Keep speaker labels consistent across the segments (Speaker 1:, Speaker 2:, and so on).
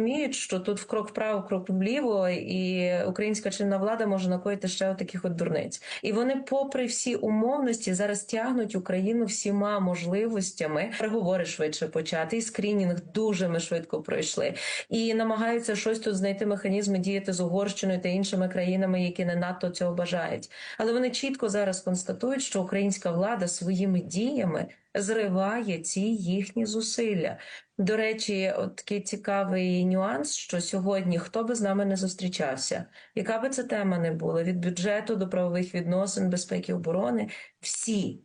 Speaker 1: розуміють, що тут в крок вправо, крок вліво, і українська чинна влада може накоїти ще таких от дурниць. І вони, попри всі умовності, зараз тягнуть Україну всіма можливостями переговори швидше почати. І скрінінг дуже ми швидко пройшли, і намагаються щось тут знайти механізми діяти з Угорщиною та іншими країнами, які не надто цього бажають. Але вони чітко зараз констатують, що українська влада своїми діями зриває ці їхні зусилля. До речі, от такий цікавий нюанс, що сьогодні хто би з нами не зустрічався, яка би це тема не була від бюджету до правових відносин, безпеки оборони, всі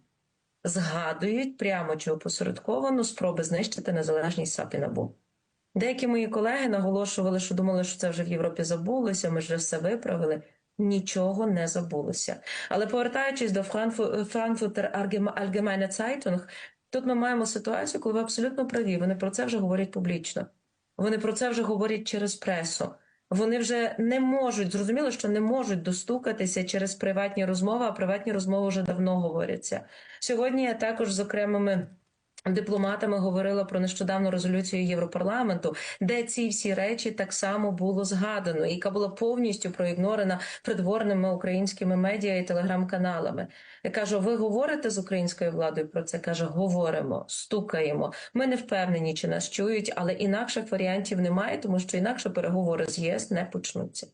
Speaker 1: згадують прямо чи опосередковано спроби знищити незалежність САП і НАБУ. Деякі мої колеги наголошували, що думали, що це вже в Європі забулося, ми вже все виправили. Нічого не забулося. Але повертаючись до Allgeme- Allgemeine Zeitung, тут ми маємо ситуацію, коли ви абсолютно праві. Вони про це вже говорять публічно. Вони про це вже говорять через пресу. Вони вже не можуть, зрозуміло, що не можуть достукатися через приватні розмови, а приватні розмови вже давно говоряться. Сьогодні я також з окремими дипломатами говорила про нещодавну резолюцію Європарламенту, де ці всі речі так само було згадано, яка була повністю проігнорена придворними українськими медіа і телеграм-каналами. Я кажу: ви говорите з українською владою про це? каже, говоримо, стукаємо. Ми не впевнені, чи нас чують, але інакших варіантів немає, тому що інакше переговори з ЄС не почнуться.